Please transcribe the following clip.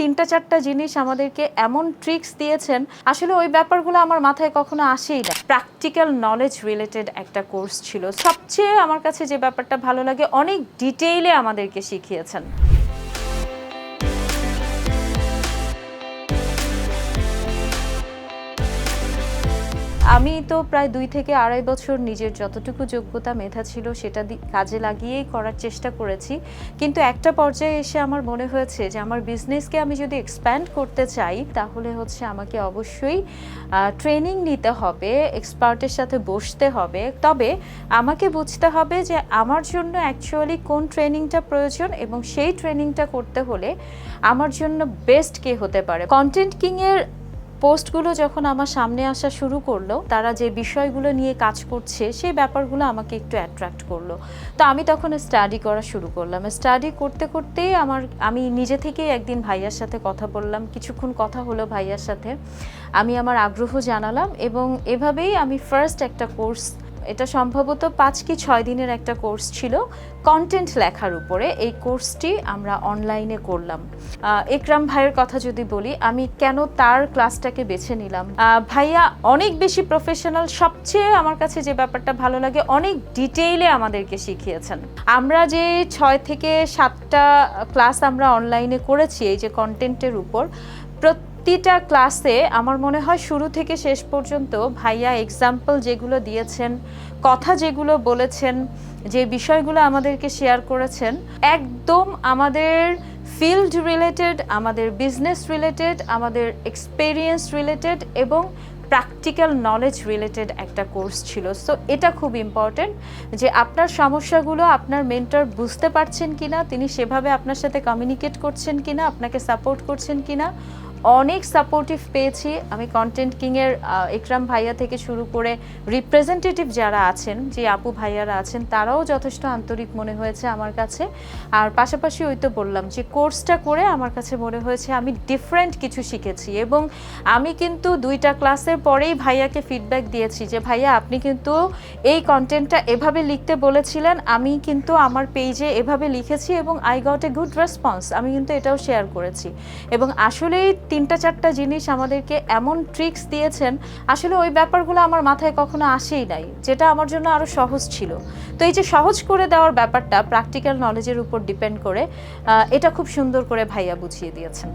তিনটা, চারটা জিনিস আমাদেরকে এমন ট্রিক্স দিয়েছেন। আসলে ওই ব্যাপারগুলো আমার মাথায় কখনো আসেই না। প্র্যাকটিক্যাল নলেজ রিলেটেড একটা কোর্স ছিল। সবচেয়ে আমার কাছে যে ব্যাপারটা ভালো লাগে, অনেক ডিটেইলে আমাদেরকে শিখিয়েছেন। তো প্রায় দুই থেকে আড়াই বছর নিজের যতটুকু যোগ্যতা মেধা ছিল সেটা কাজে লাগিয়েই করার চেষ্টা করেছি। কিন্তু একটা পর্যায়ে এসে আমার মনে হয়েছে যে আমার বিজনেসকে আমি যদি এক্সপ্যান্ড করতে চাই, তাহলে হচ্ছে আমাকে অবশ্যই ট্রেনিং নিতে হবে এক্সপার্টের সাথে বসতে হবে। তবে আমাকে বুঝতে হবে যে আমার জন্য অ্যাকচুয়ালি কোন ট্রেনিংটা প্রয়োজন এবং সেই ট্রেনিংটা করতে হলে আমার জন্য বেস্ট কে হতে পারে। কন্টেন্ট কিংয়ের পোস্টগুলো যখন আমার সামনে আসা শুরু করল, তারা যে বিষয়গুলো নিয়ে কাজ করছে, সেই ব্যাপারগুলো আমাকে একটু অ্যাট্রাক্ট করল। তো আমি তখন স্টাডি করা শুরু করলাম। স্টাডি করতে করতেই আমার, আমি নিজে থেকেই একদিন ভাইয়ার সাথে কথা বললাম। কিছুক্ষণ কথা হলো ভাইয়ার সাথে। আমি আমার আগ্রহ জানালাম এবং এভাবেই আমি ফার্স্ট একটা কোর্স এটা সম্ভবত পাঁচ কি ছয় দিনের একটা কোর্স ছিল। কন্টেন্ট লেখার উপরে এই কোর্সটি আমরা অনলাইনে করলাম। একরাম ভাইয়ের কথা যদি বলি, আমি কেন তার ক্লাসটাকে বেছে নিলাম? ভাইয়া অনেক বেশি প্রফেশনাল সবচেয়ে আমার কাছে যে ব্যাপারটা ভালো লাগে, অনেক ডিটেইলে আমাদেরকে শিখিয়েছেন। আমরা যে ছয় থেকে সাতটা ক্লাস আমরা অনলাইনে করেছি, এই যে কন্টেন্টের উপর প্রতিটা ক্লাসে আমার মনে হয় শুরু থেকে শেষ পর্যন্ত ভাইয়া এক্সাম্পল যেগুলো দিয়েছেন, কথা যেগুলো বলেছেন, যে বিষয়গুলো আমাদেরকে শেয়ার করেছেন, একদম আমাদের ফিল্ড রিলেটেড আমাদের বিজনেস রিলেটেড আমাদের এক্সপেরিয়েন্স রিলেটেড এবং প্র্যাকটিক্যাল নলেজ রিলেটেড একটা কোর্স ছিল। সো এটা খুব ইম্পর্টেন্ট যে আপনার সমস্যাগুলো আপনার মেন্টর বুঝতে পারছেন কিনা, তিনি সেভাবে আপনার সাথে কমিউনিকেট করছেন কিনা, আপনাকে সাপোর্ট করছেন কিনা অনেক সাপোর্টিভ পেয়েছি। আমি কন্টেন্ট কিংয়ের একরাম ভাইয়া থেকে শুরু করে রিপ্রেজেন্টেটিভ যারা আছেন, যে আপু ভাইয়ারা আছেন, তারাও যথেষ্ট আন্তরিক মনে হয়েছে আমার কাছে। আর পাশাপাশি ওই তো বললাম যে কোর্সটা করে আমার কাছে মনে হয়েছে আমি ডিফারেন্ট কিছু শিখেছি এবং আমি কিন্তু দুইটা ক্লাসের পরেই ভাইয়াকে ফিডব্যাক দিয়েছি যে, ভাইয়া, আপনি কিন্তু এই কন্টেন্টটা এভাবে লিখতে বলেছিলেন, আমি কিন্তু আমার পেজে এভাবে লিখেছি এবং I got a good response আমি কিন্তু এটাও শেয়ার করেছি। এবং আসলেই তিনটা, চারটা জিনিস আমাদেরকে এমন ট্রিক্স দিয়েছেন। আসলে ওই ব্যাপারগুলো আমার মাথায় কখনো আসেই নাই, যেটা আমার জন্য আরও সহজ ছিল। তো এই যে সহজ করে দেওয়ার ব্যাপারটা প্র্যাকটিক্যাল নলেজের উপর ডিপেন্ড করে এটা খুব সুন্দর করে ভাইয়া বুঝিয়ে দিয়েছেন।